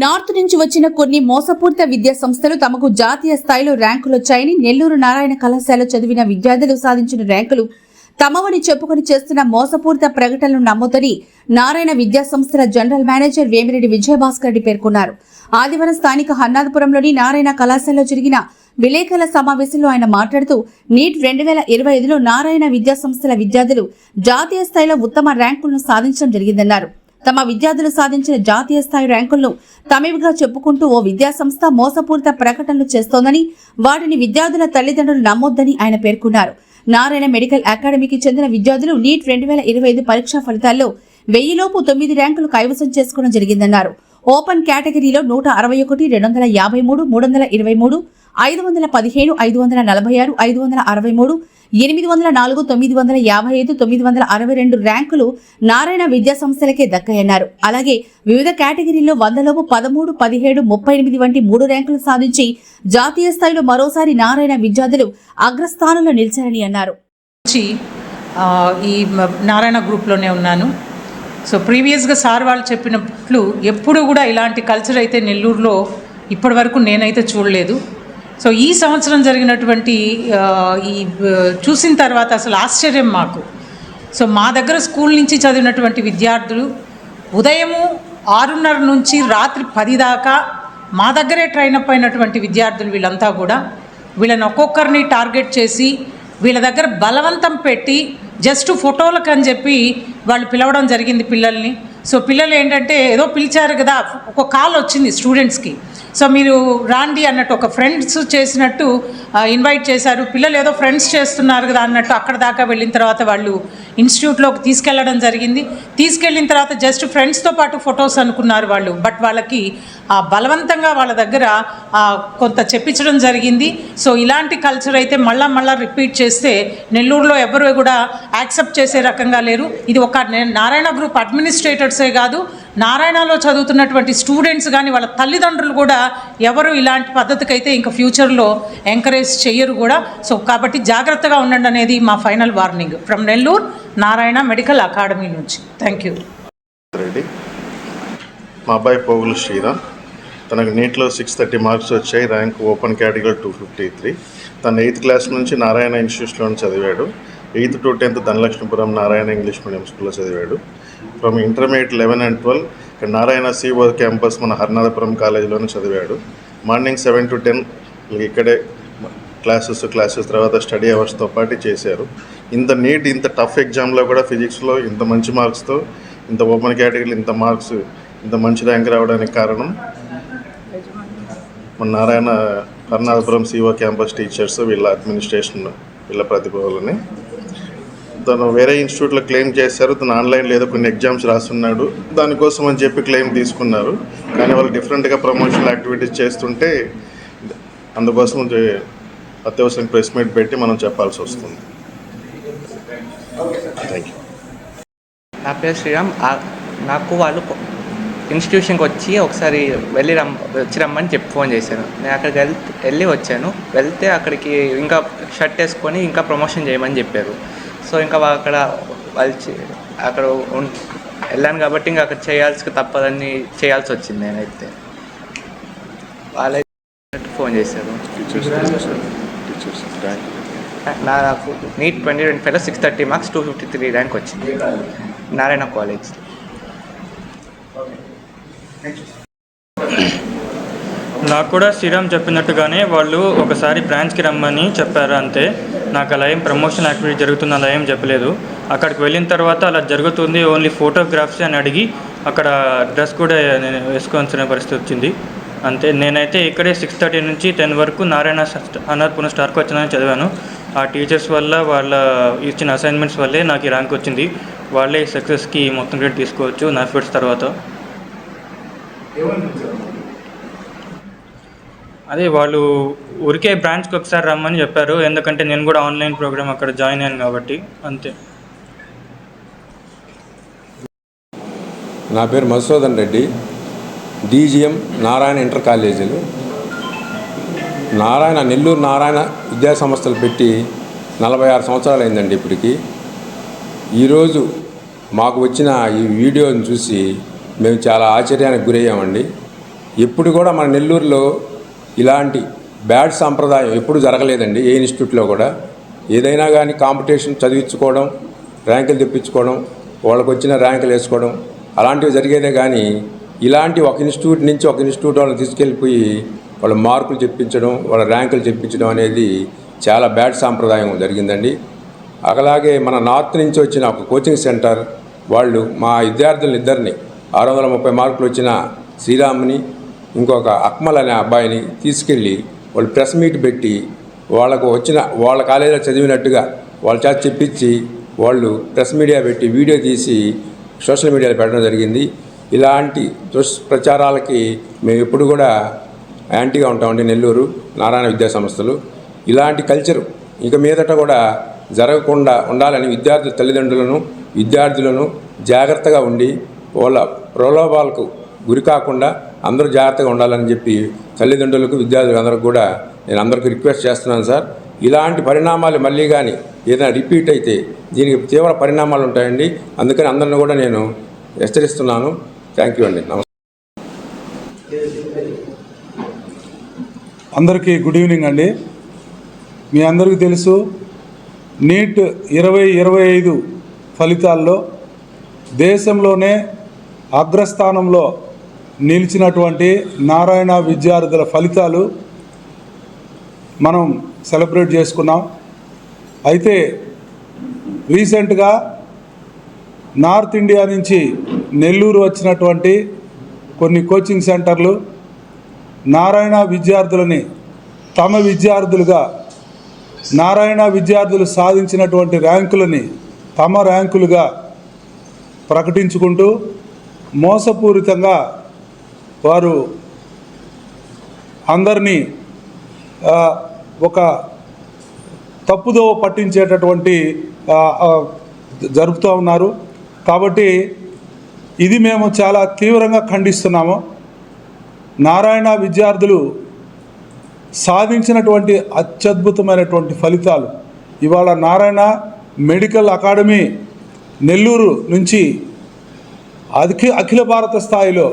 North నుంచి వచ్చిన కొన్ని మోసపూరిత విద్యా సంస్థలు తమకు జాతీయ స్థాయిలో ర్యాంకులు వచ్చాయని నెల్లూరు నారాయణ కళాశాల చదివిన విద్యార్థులు సాధించిన ర్యాంకులు తమవని చెప్పుకొని చేస్తున్న మోసపూరిత ప్రకటనలు నమ్మొద్దని నారాయణ విద్యా సంస్థల జనరల్ మేనేజర్ వేమిరెడ్డి విజయభాస్కర్ రెడ్డి పేర్కొన్నారు. ఆదివారం స్థానిక హన్నాథపురంలోని నారాయణ కళాశాలలో జరిగిన విలేకరుల సమావేశంలో ఆయన మాట్లాడుతూ నీట్ రెండు వేల ఇరవై ఐదులో నారాయణ విద్యా సంస్థల విద్యార్థులు జాతీయ స్థాయిలో ఉత్తమ ర్యాంకులను సాధించడం జరిగిందన్నారు. తమ విద్యార్థులు సాధించిన జాతీయ స్థాయి ర్యాంకులను తమివిగా చెప్పుకుంటూ ఓ విద్యాసంస్థ మోసపూరిత ప్రకటనలు చేస్తోందని వాటిని విద్యార్థుల తల్లిదండ్రులు నమ్మొద్దని ఆయన పేర్కొన్నారు. నారాయణ మెడికల్ అకాడమీకి చెందిన విద్యార్థులు నీట్ రెండు వేల ఇరవై ఐదు పరీక్షా ఫలితాల్లో వెయ్యిలోపు తొమ్మిది ర్యాంకులు కైవసం చేసుకోవడం జరిగిందన్నారు. ఓపెన్ కేటగిరీలో నూట అరవై ఒకటి రెండు వందల యాభై మూడు మూడు వందల ఇరవై మూడు ఐదు వందల పదిహేను ఐదు వందల నలభై ఆరు ఐదు వందల అరవై మూడు ఎనిమిది వందల నాలుగు తొమ్మిది వందల యాభై ఐదు తొమ్మిది వందల అరవై రెండు ర్యాంకులు నారాయణ విద్యా సంస్థలకే దక్కాయన్నారు అలాగే వివిధ కేటగిరీల్లో వందలోపు పదమూడు పదిహేడు ముప్పై ఎనిమిది వంటి మూడు ర్యాంకులు సాధించి జాతీయ స్థాయిలో మరోసారి నారాయణ విద్యార్థులు అగ్రస్థానంలో నిలిచారని అన్నారు. ఈ నారాయణ గ్రూప్లోనే ఉన్నాను. సో ప్రీవియస్గా సార్ వాళ్ళు చెప్పినట్లు ఎప్పుడు కూడా ఇలాంటి కల్చర్ అయితే నెల్లూరులో ఇప్పటి వరకు నేనైతే చూడలేదు. సో ఈ సంవత్సరం జరిగినటువంటి ఈ చూసిన తర్వాత అసలు ఆశ్చర్యం మాకు. సో మా దగ్గర స్కూల్ నుంచి చదివినటువంటి విద్యార్థులు ఉదయము ఆరున్నర నుంచి రాత్రి పది దాకా మా దగ్గరే ట్రైన్ అప్ అయినటువంటి విద్యార్థులు వీళ్ళంతా కూడా వీళ్ళని ఒక్కొక్కరిని టార్గెట్ చేసి వీళ్ళ దగ్గర బలవంతం పెట్టి జస్ట్ ఫోటోలకు అని చెప్పి వాళ్ళు పిలవడం జరిగింది పిల్లల్ని. సో పిల్లలు ఏంటంటే ఏదో పిలిచారు కదా ఒక కాల్ వచ్చింది స్టూడెంట్స్కి. సో మీరు రాండి అన్నట్టు ఒక ఫ్రెండ్స్ చేసినట్టు ఇన్వైట్ చేశారు. పిల్లలు ఏదో ఫ్రెండ్స్ చేస్తున్నారు కదా అన్నట్టు అక్కడ దాకా వెళ్ళిన తర్వాత వాళ్ళు ఇన్స్టిట్యూట్లోకి తీసుకెళ్ళడం జరిగింది. తీసుకెళ్ళిన తర్వాత జస్ట్ ఫ్రెండ్స్తో పాటు ఫొటోస్ అనుకున్నారు వాళ్ళు. బట్ వాళ్ళకి ఆ, బలవంతంగా వాళ్ళ దగ్గర కొంత చెప్పించడం జరిగింది. సో ఇలాంటి కల్చర్ అయితే మళ్ళా మళ్ళా రిపీట్ చేస్తే నెల్లూరులో ఎవరు కూడా యాక్సెప్ట్ చేసే రకంగా లేరు. ఇది ఒక నారాయణ గ్రూప్ అడ్మినిస్ట్రేటర్సే కాదు నారాయణలో చదువుతున్నటువంటి స్టూడెంట్స్ కానీ వాళ్ళ తల్లిదండ్రులు కూడా ఎవరు ఇలాంటి పద్ధతికి అయితే ఇంకా ఫ్యూచర్లో ఎంకరేజ్ చేయరు కూడా. సో కాబట్టి జాగ్రత్తగా ఉండండి అనేది మా final warning from Nellore Narayana medical academy నుంచి. Thank you Reddy. మా అబ్బాయి పోగులు శ్రీరామ్. తనకు నీట్లో సిక్స్ థర్టీ మార్క్స్ వచ్చాయి. Rank open category two fifty three తను ఎయిత్ క్లాస్ నుంచి నారాయణ ఇన్స్టిట్యూట్లో చదివాడు. Eighth to tenth Dhanalakshmipuram Narayana English medium స్కూల్లో చదివాడు. From intermediate eleven and twelve ఇక్కడ నారాయణ సిఓ క్యాంపస్ మన హర్నాథపురం కాలేజీలోనే చదివాడు. మార్నింగ్ సెవెన్ టు టెన్ ఇక్కడే క్లాసెస్ క్లాసెస్ తర్వాత స్టడీ అవర్స్తో పాటు చేశారు. ఇంత నీట్ ఇంత టఫ్ ఎగ్జామ్లో కూడా ఫిజిక్స్లో ఇంత మంచి మార్క్స్తో ఇంత ఓపెన్ కేటగిరీలో ఇంత మార్క్స్ ఇంత మంచి ర్యాంక్ రావడానికి కారణం మన Narayana Harnathapuram CO campus teachers వీళ్ళ అడ్మినిస్ట్రేషన్ వీళ్ళ ప్రతిభలని తను వేరే ఇన్స్టిట్యూట్లో క్లెయిమ్ చేశారు. తను ఆన్లైన్లో ఏదో కొన్ని ఎగ్జామ్స్ రాస్తున్నాడు దానికోసం అని చెప్పి క్లెయిమ్ తీసుకున్నారు. కానీ వాళ్ళు డిఫరెంట్గా ప్రమోషనల్ యాక్టివిటీస్ చేస్తుంటే అందుకోసం అత్యవసరం ప్రెస్ మీట్ పెట్టి మనం చెప్పాల్సి వస్తుంది. థ్యాంక్ యూ నా పేరు శ్రీరామ్. నాకు వాళ్ళు ఇన్స్టిట్యూషన్కి వచ్చి ఒకసారి వెళ్ళి రమ్ వచ్చి రమ్మని చెప్పి ఫోన్ చేశాను నేను అక్కడికి వెళ్ వెళ్ళి వచ్చాను. వెళ్తే అక్కడికి ఇంకా షర్ట్ వేసుకొని ఇంకా ప్రమోషన్ చేయమని చెప్పారు. సో ఇంకా అక్కడ వాళ్ళు చే- అక్కడ వెళ్ళాను కాబట్టి ఇంకా అక్కడ చేయాల్సి తప్పదని చేయాల్సి వచ్చింది నేనైతే. వాళ్ళైతే ఫోన్ చేశారు. నా నాకు నీట్ ట్వంటీ ట్వంటీ ఫైవ్లో six thirty marks two fifty three rank వచ్చింది. నారాయణ కాలేజ్ నాకు కూడా శ్రీరామ్ చెప్పినట్టుగానే వాళ్ళు ఒకసారి బ్రాంచ్కి రమ్మని చెప్పారు అంతే. నాకు అలా ఏం ప్రమోషన్ యాక్టివిటీ జరుగుతుంది అలా ఏం చెప్పలేదు. అక్కడికి వెళ్ళిన తర్వాత అలా జరుగుతుంది ఓన్లీ ఫోటోగ్రాఫ్స్ అని అడిగి అక్కడ డ్రెస్ కూడా నేను వేసుకోవాల్సిన పరిస్థితి వచ్చింది. అంతే. నేనైతే ఇక్కడే సిక్స్ థర్టీ నుంచి టెన్ వరకు నారాయణ అనాథపురం స్టార్కి వచ్చిందని చదివాను. ఆ టీచర్స్ వల్ల వాళ్ళ ఇచ్చిన అసైన్మెంట్స్ వల్లే నాకు ఈ ర్యాంక్ వచ్చింది. వాళ్ళే సక్సెస్కి మొత్తం క్రెడిట్ తీసుకోవచ్చు నా ఫిట్స్ తర్వాత. అదే వాళ్ళు ఊరికే బ్రాంచ్కి ఒకసారి రమ్మని చెప్పారు. ఎందుకంటే నేను కూడా ఆన్లైన్ ప్రోగ్రామ్ అక్కడ జాయిన్ అయ్యాను కాబట్టి అంతే. నా పేరు మధుసూదన్ రెడ్డి. డీజీఎం నారాయణ ఇంటర్ కాలేజీలు. నారాయణ నెల్లూరు నారాయణ విద్యా సంస్థలు పెట్టి నలభై ఆరు సంవత్సరాలు అయిందండి ఇప్పటికి. ఈరోజు మాకు వచ్చిన ఈ వీడియోని చూసి మేము చాలా ఆశ్చర్యానికి గురయ్యామండి. ఎప్పుడు కూడా మన నెల్లూరులో ఇలాంటి బ్యాడ్ సాంప్రదాయం ఎప్పుడు జరగలేదండి ఏ ఇన్స్టిట్యూట్లో కూడా. ఏదైనా కానీ కాంపిటీషన్ చదివించుకోవడం ర్యాంకులు తెప్పించుకోవడం వాళ్ళకు వచ్చిన ర్యాంకులు వేసుకోవడం అలాంటివి జరిగేదే కానీ ఇలాంటి ఒక ఇన్స్టిట్యూట్ నుంచి ఒక ఇన్స్టిట్యూట్ వాళ్ళని తీసుకెళ్ళిపోయి వాళ్ళ మార్కులు చెప్పించడం వాళ్ళ ర్యాంకులు చెప్పించడం అనేది చాలా బ్యాడ్ సాంప్రదాయం జరిగిందండి. అలాగే మన నార్త్ నుంచి వచ్చిన ఒక కోచింగ్ సెంటర్ వాళ్ళు మా విద్యార్థులను ఇద్దరిని ఆరు వందల ముప్పై మార్కులు వచ్చిన శ్రీరామ్ని ఇంకొక అక్మల్ అనే అబ్బాయిని తీసుకెళ్ళి వాళ్ళు ప్రెస్ మీట్ పెట్టి వాళ్ళకు వచ్చిన వాళ్ళ కాలేజీలో చదివినట్టుగా వాళ్ళ చేత చెప్పించి వాళ్ళు ప్రెస్ మీడియా పెట్టి వీడియో తీసి సోషల్ మీడియాలో పెట్టడం జరిగింది. ఇలాంటి దుష్ప్రచారాలకి మేము ఎప్పుడు కూడా యాంటీగా ఉంటామండి నెల్లూరు నారాయణ విద్యా సంస్థలు ఇలాంటి కల్చర్ ఇక మీదట కూడా జరగకుండా ఉండాలని విద్యార్థుల తల్లిదండ్రులను విద్యార్థులను జాగ్రత్తగా ఉండి వాళ్ళ ప్రలోభాలకు గురి కాకుండా అందరూ జాగ్రత్తగా ఉండాలని చెప్పి తల్లిదండ్రులకు విద్యార్థులందరికీ కూడా నేను అందరికీ రిక్వెస్ట్ చేస్తున్నాను సార్. ఇలాంటి పరిణామాలు మళ్ళీ కానీ ఏదైనా రిపీట్ అయితే దీనికి తీవ్ర పరిణామాలు ఉంటాయండి. అందుకని అందరిని కూడా నేను హెచ్చరిస్తున్నాను. థ్యాంక్ యూ అండి. నమస్తే. అందరికీ గుడ్ ఈవినింగ్ అండి. మీ అందరికీ తెలుసు నీట్ ఇరవై ఇరవై ఐదు ఫలితాల్లో దేశంలోనే అగ్రస్థానంలో నిలిచినటువంటి నారాయణ విద్యార్థుల ఫలితాలు మనం సెలబ్రేట్ చేసుకున్నాం. అయితే రీసెంట్గా నార్త్ ఇండియా నుంచి నెల్లూరు వచ్చినటువంటి కొన్ని కోచింగ్ సెంటర్లు నారాయణ విద్యార్థులని తమ విద్యార్థులుగా నారాయణ విద్యార్థులు సాధించినటువంటి ర్యాంకులని తమ ర్యాంకులుగా ప్రకటించుకుంటూ మోసపూరితంగా వారు అందరినీ ఒక తప్పుదో పట్టించేటటువంటి జరుపుతూ ఉన్నారు. కాబట్టి ఇది మేము చాలా తీవ్రంగా ఖండిస్తున్నాము. నారాయణ విద్యార్థులు సాధించినటువంటి అత్యద్భుతమైనటువంటి ఫలితాలు. ఇవాళ నారాయణ మెడికల్ అకాడమీ నెల్లూరు నుంచి అఖి అఖిల భారత స్థాయిలో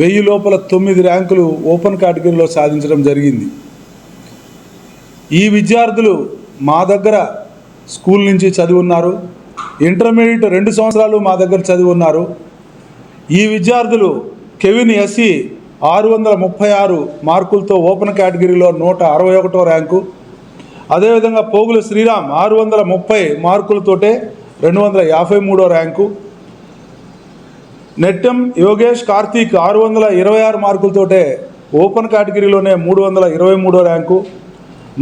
వెయ్యి లోపల తొమ్మిది ర్యాంకులు ఓపెన్ కేటగిరీలో సాధించడం జరిగింది. ఈ విద్యార్థులు మా దగ్గర స్కూల్ నుంచి చదివి ఉన్నారు ఇంటర్మీడియట్ రెండు సంవత్సరాలు మా దగ్గర చదివి ఉన్నారు ఈ విద్యార్థులు కెవిన్ ఎస్సి ఆరు వందల ముప్పై ఆరు మార్కులతో ఓపెన్ కేటగిరీలో నూట అరవై ఒకటో ర్యాంకు. అదేవిధంగా పోగుల శ్రీరామ్ ఆరు వందల ముప్పై మార్కులతోటే రెండు వందల యాభై మూడో ర్యాంకు. నెట్టెం యోగేష్ కార్తీక్ ఆరు వందల ఇరవై ఆరు మార్కులతోటే ఓపెన్ కేటగిరీలోనే మూడు వందల ఇరవై మూడో ర్యాంకు.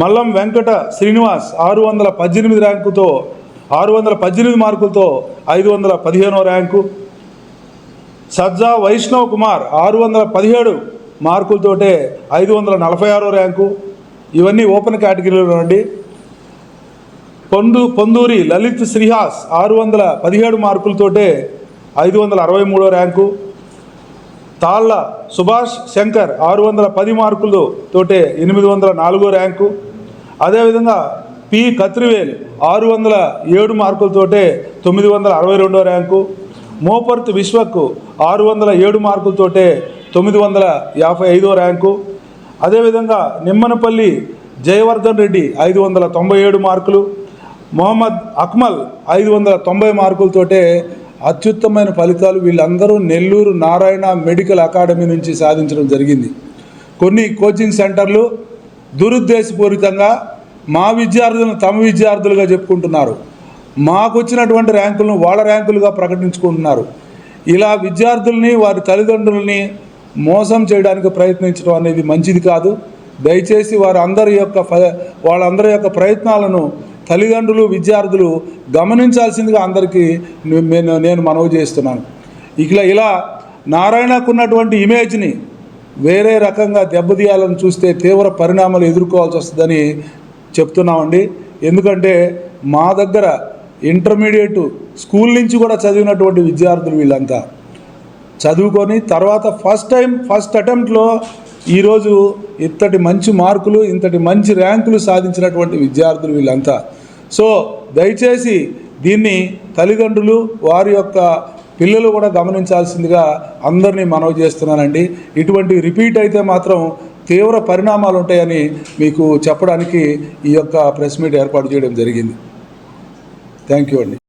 మల్లం వెంకట శ్రీనివాస్ ఆరు వందల పద్దెనిమిది ర్యాంకుతో ఆరు వందల పద్దెనిమిది మార్కులతో ఐదు వందల పదిహేనో ర్యాంకు. సజ్జా వైష్ణవ్ కుమార్ ఆరు వందల పదిహేడు మార్కులతోటే ఐదు వందల నలభై ఆరో ర్యాంకు. ఇవన్నీ ఓపెన్ కేటగిరీలో అండి. పొందు పొందూరి లలిత్ శ్రీహాస్ ఆరు వందల పదిహేడు మార్కులతోటే ఐదు వందల అరవై మూడో ర్యాంకు. తాళ్ళ సుభాష్ శంకర్ ఆరు వందల పది మార్కులు తోటే ఎనిమిది వందల నాలుగో ర్యాంకు. అదేవిధంగా పి కత్రివేల్ ఆరు వందల ఏడు మార్కులతోటే తొమ్మిది వందల అరవై రెండో ర్యాంకు. మోపర్త్ విశ్వక్ ఆరు వందల ఏడు మార్కులతోటే తొమ్మిది వందల యాభై ఐదో ర్యాంకు. అదేవిధంగా నిమ్మనపల్లి జయవర్ధన్ రెడ్డి ఐదు వందల తొంభై ఏడు మార్కులు. మొహమ్మద్ అక్మల్ ఐదు వందల తొంభై మార్కులతోటే అత్యుత్తమైన ఫలితాలు వీళ్ళందరూ నెల్లూరు నారాయణ మెడికల్ అకాడమీ నుంచి సాధించడం జరిగింది. కొన్ని కోచింగ్ సెంటర్లు దురుద్దేశపూరితంగా మా విద్యార్థులను తమ విద్యార్థులుగా చెప్పుకుంటున్నారు. మాకు వచ్చినటువంటి ర్యాంకులను వాళ్ళ ర్యాంకులుగా ప్రకటించుకుంటున్నారు. ఇలా విద్యార్థుల్ని వారి తల్లిదండ్రులని మోసం చేయడానికి ప్రయత్నించడం అనేది మంచిది కాదు. దయచేసి వారందరి యొక్క ఫ- వాళ్ళందరి యొక్క ప్రయత్నాలను తల్లిదండ్రులు విద్యార్థులు గమనించాల్సిందిగా అందరికీ నేను నేను మనవి చేస్తున్నాను. ఇట్లా ఇలా నారాయణకున్నటువంటి ఇమేజ్ని వేరే రకంగా దెబ్బతీయాలని చూస్తే తీవ్ర పరిణామాలు ఎదుర్కోవాల్సి వస్తుందని చెప్తున్నామండి. ఎందుకంటే మా దగ్గర ఇంటర్మీడియట్ స్కూల్ నుంచి కూడా చదివినటువంటి విద్యార్థులు వీళ్ళంతా. చదువుకొని తర్వాత ఫస్ట్ టైం ఫస్ట్ అటెంప్ట్లో ఈరోజు ఇంతటి మంచి మార్కులు ఇంతటి మంచి ర్యాంకులు సాధించినటువంటి విద్యార్థులు వీళ్ళంతా. సో దయచేసి దీన్ని తల్లిదండ్రులు వారి యొక్క పిల్లలు కూడా గమనించాల్సిందిగా అందరినీ మనవి చేస్తున్నానండి. ఇటువంటి రిపీట్ అయితే మాత్రం తీవ్ర పరిణామాలు ఉంటాయని మీకు చెప్పడానికి ఈ యొక్క ప్రెస్ మీట్ ఏర్పాటు చేయడం జరిగింది. థ్యాంక్ యూ అండి.